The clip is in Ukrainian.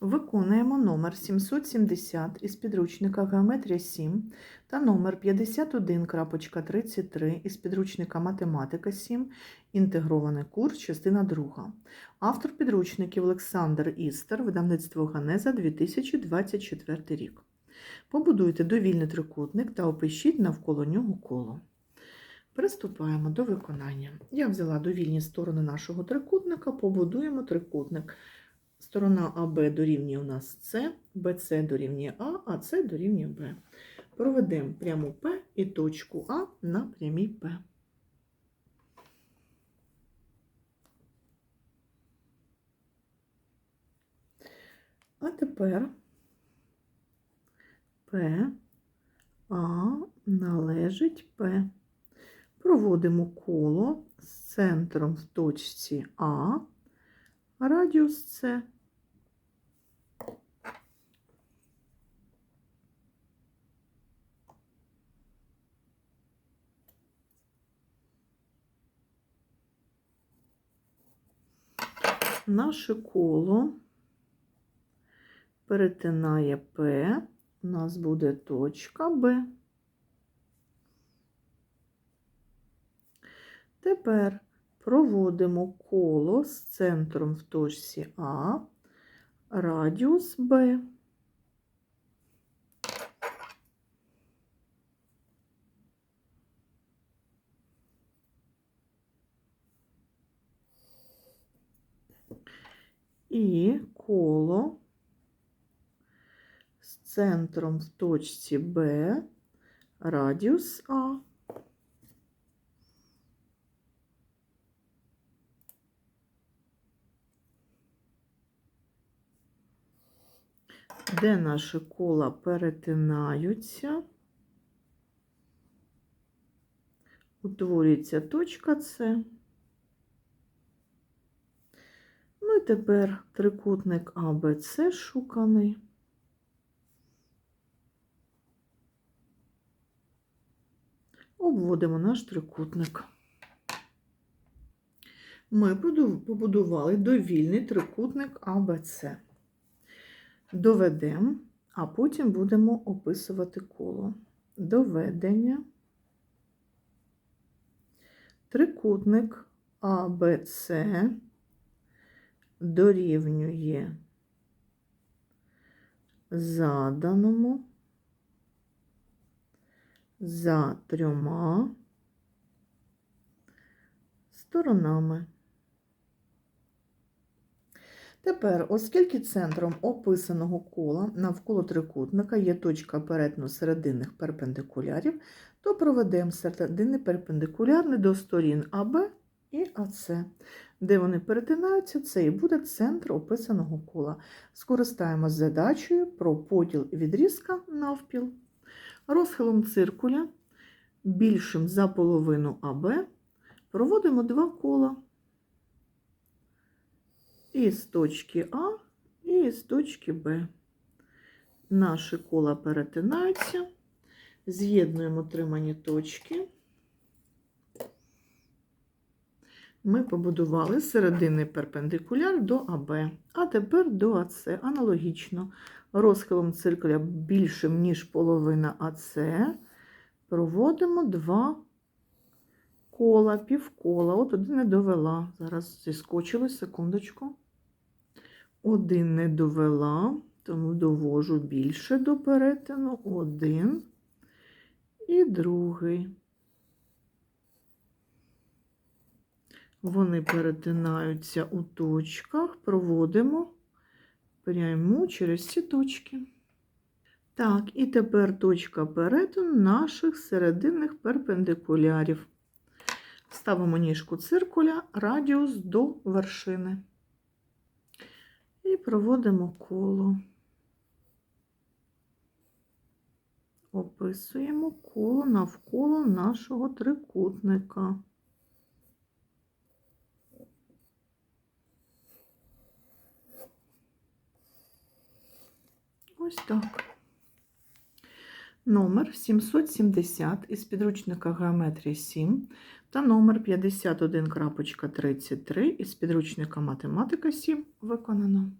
Виконуємо номер 770 із підручника Геометрія 7 та номер 51.33 із підручника Математика 7, інтегрований курс, частина 2. Автор підручників Олександр Істер, видавництво Ганеза 2024 рік. Побудуйте довільний трикутник та опишіть навколо нього коло. Приступаємо до виконання. Я взяла довільні сторони нашого трикутника, побудуємо трикутник. Сторона АБ дорівнює у нас С, БЦ дорівнює А, а С дорівнює Б. Проведемо пряму П і точку А на прямій П. А тепер П, А належить П. Проводимо коло з центром в точці А, радіус С. Наше коло перетинає П, у нас буде точка Б. Тепер проводимо коло з центром в точці А, радіус Б. І коло з центром в точці Б, радіус А. де наші кола перетинаються, утворюється точка С. Ну і тепер трикутник АБЦ шуканий. Обводимо наш трикутник. Ми побудували довільний трикутник АБЦ доведемо, а потім будемо описувати коло. Доведення. Трикутник АБЦ дорівнює заданому за трьома сторонами. Тепер, оскільки центром описаного кола навколо трикутника є точка перетину серединних перпендикулярів, то проведемо середини перпендикулярні до сторін АБ і АС. Де вони перетинаються, це і буде центр описаного кола. Скористаємось задачею про поділ відрізка навпіл. Розхилом циркуля більшим за половину АБ проводимо два кола і з точки А, і з точки Б. Наші кола перетинаються, з'єднуємо тримані точки. Ми побудували серединний перпендикуляр до АБ, а тепер до АС. Аналогічно, розхилом циркуля більшим, ніж половина АС, проводимо два кола, півкола. От один не довела. Зараз зіскочили, секундочку. Один не довела, тому довожу більше до перетину. Один і другий. Вони перетинаються у точках, проводимо пряму через ці точки. Так, і тепер точка перетину наших серединних перпендикулярів. Ставимо ніжку циркуля, радіус до вершини. І проводимо коло. Описуємо коло навколо нашого трикутника. Ось так. Номер 770 із підручника Геометрії 7 та номер 51.33 із підручника Математика 7 виконано.